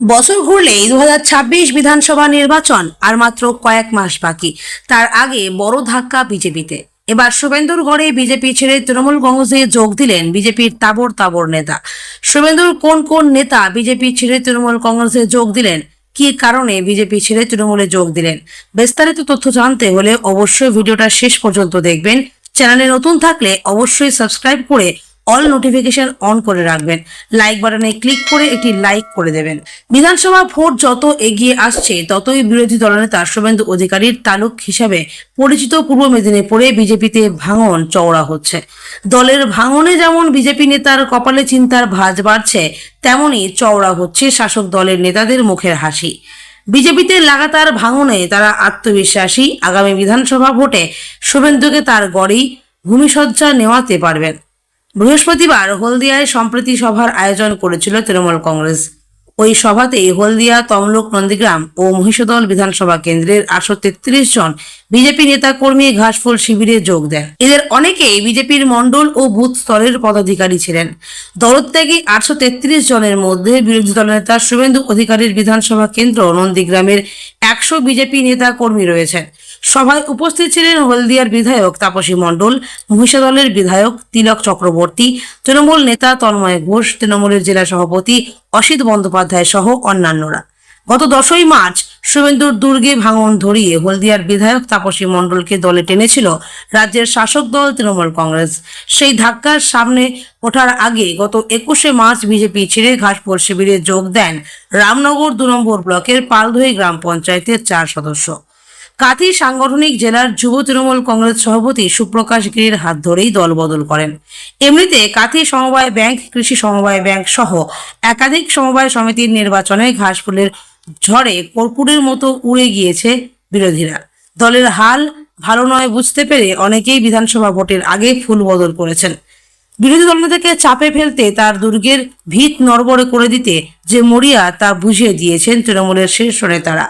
বছর ঘুরলেই দু বিধানসভা নির্বাচন আর মাত্র কয়েক মাস বাকি। তার আগে বড় ধাক্কা বিজেপিতে। এবার শুভেন্দুর গড়ে বিজেপি ছেড়ে তৃণমূল কংগ্রেসে যোগ দিলেন বিজেপির তাবর তাবর নেতা। শুভেন্দুর কোন কোন নেতা বিজেপি ছেড়ে তৃণমূল কংগ্রেসে যোগ দিলেন? কি কারণে বিজেপি ছেড়ে তৃণমূলে যোগ দিলেন? বিস্তারিত তথ্য জানতে হলে অবশ্যই ভিডিওটা শেষ পর্যন্ত দেখবেন। চ্যানেলে নতুন থাকলে অবশ্যই সাবস্ক্রাইব করে অল নোটিফিকেশন অন করে রাখবেন। লাইক বাটনে ক্লিক করে একটি লাইক করে দেবেন। বিধানসভা ভোট যত এগিয়ে আসছে, ততই বিরোধী দলনেতা শুভেন্দু অধিকারীর তালুক হিসাবে পরিচিত পূর্ব মেদিনীপুরে বিজেপিতে ভাঙন চওড়া হচ্ছে। দলের ভাঙনে যেমন বিজেপি নেতার কপালে চিন্তার ভাঁজ বাড়ছে তেমনই চওড়া হচ্ছে শাসক দলের নেতাদের মুখের হাসি। বিজেপিতে লাগাতার ভাঙনে তারা আত্মবিশ্বাসী। আগামী বিধানসভা ভোটে শুভেন্দুকে তার গড়েই ভূমিসজ্জা নেওয়াতে পারবেন। বৃহস্পতিবার হলদিয়ায় সম্প্রতি সভার আয়োজন করেছিল তৃণমূল কংগ্রেস। ওই সভাতে হলদিয়া, তমলুক, নন্দীগ্রাম ও মহিষদল বিধানসভা কেন্দ্রের আটশো তেত্রিশ জন বিজেপি নেতা কর্মী ঘাসফুল শিবিরে যোগ দেন। এদের অনেকেই বিজেপির মণ্ডল ও বুথ স্তরের পদাধিকারী ছিলেন। দলত্যাগী আটশো তেত্রিশ জনের মধ্যে বিরোধী দলনেতা শুভেন্দু অধিকারীর বিধানসভা কেন্দ্র নন্দীগ্রামের একশো বিজেপি নেতা কর্মী রয়েছেন। সভায় উপস্থিত ছিলেন হলদিয়ার বিধায়ক তাপসী মণ্ডল মহিষাদলের বিধায়ক তিলক চক্রবর্তী, তৃণমূল নেতা তন্ময় ঘোষ, তৃণমূলের জেলা সভাপতি অসিত বন্দ্যোপাধ্যায় সহ অন্যান্যরা। গত দশই মার্চ শুভেন্দুর দুর্গে ভাঙন ধরিয়ে হলদিয়ার বিধায়ক তাপসী মণ্ডলকে দলে টেনেছিল রাজ্যের শাসক দল তৃণমূল কংগ্রেস। সেই ধাক্কার সামনে ওঠার আগে গত একুশে মার্চ বিজেপি ছেড়ে ঘাসপুর শিবিরে যোগ দেন রামনগর দু নম্বর ব্লকের পালদুই গ্রাম পঞ্চায়েতের চার সদস্য। কাথি সাংগঠনিক জেলার যুব তৃণমূল কংগ্রেস সভাপতি সুপ্রকাশ গিরির হাত ধরেই দলবদল করেন। এমনিতে কাথি সমবায় ব্যাংক, কৃষি সমবায় ব্যাংক সহ একাধিক সমবায় সমিতির নির্বাচনে ঘাসফুলের ঝড়ে কর্পূরের মতো উড়ে গিয়েছে বিরোধীরা। দলের হাল ভালো নয় বুঝতে পেরে অনেকেই বিধানসভা ভোটের আগে ফুল বদল করেছেন। বিরোধী দলনেতাকে চাপে ফেলতে তার দুর্গের ভিত নড়বড়ে করে দিতে যে মরিয়া তা বুঝিয়ে দিয়েছেন তৃণমূলের শীর্ষ নেতারা।